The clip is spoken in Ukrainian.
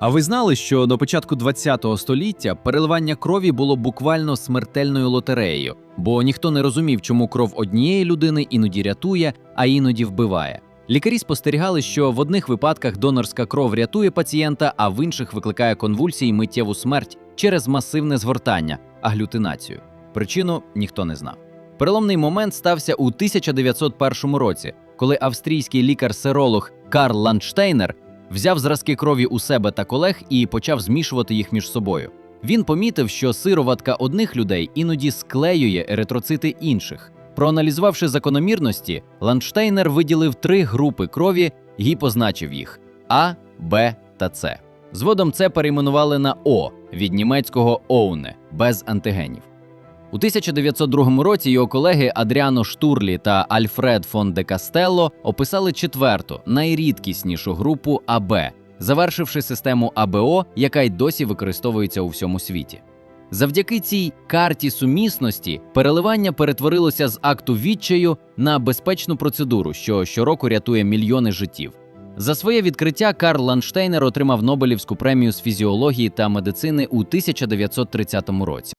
А ви знали, що до початку ХХ століття переливання крові було буквально смертельною лотереєю, бо ніхто не розумів, чому кров однієї людини іноді рятує, а іноді вбиває. Лікарі спостерігали, що в одних випадках донорська кров рятує пацієнта, а в інших викликає конвульсії миттєву смерть через масивне згортання аглютинацію. Причину ніхто не знав. Переломний момент стався у 1901 році, коли австрійський лікар-серолог Карл Ландштейнер взяв зразки крові у себе та колег і почав змішувати їх між собою. Він помітив, що сироватка одних людей іноді склеює еритроцити інших. Проаналізувавши закономірності, Ландштейнер виділив три групи крові і позначив їх А, Б та С. Згодом це перейменували на О від німецького Оуне без антигенів. У 1902 році його колеги Адріано Штурлі та Альфред фон де Кастелло описали четверту, найрідкіснішу групу АБ, завершивши систему АБО, яка й досі використовується у всьому світі. Завдяки цій карті сумісності переливання перетворилося з акту відчаю на безпечну процедуру, що щороку рятує мільйони життів. За своє відкриття Карл Ланштейнер отримав Нобелівську премію з фізіології та медицини у 1930 році.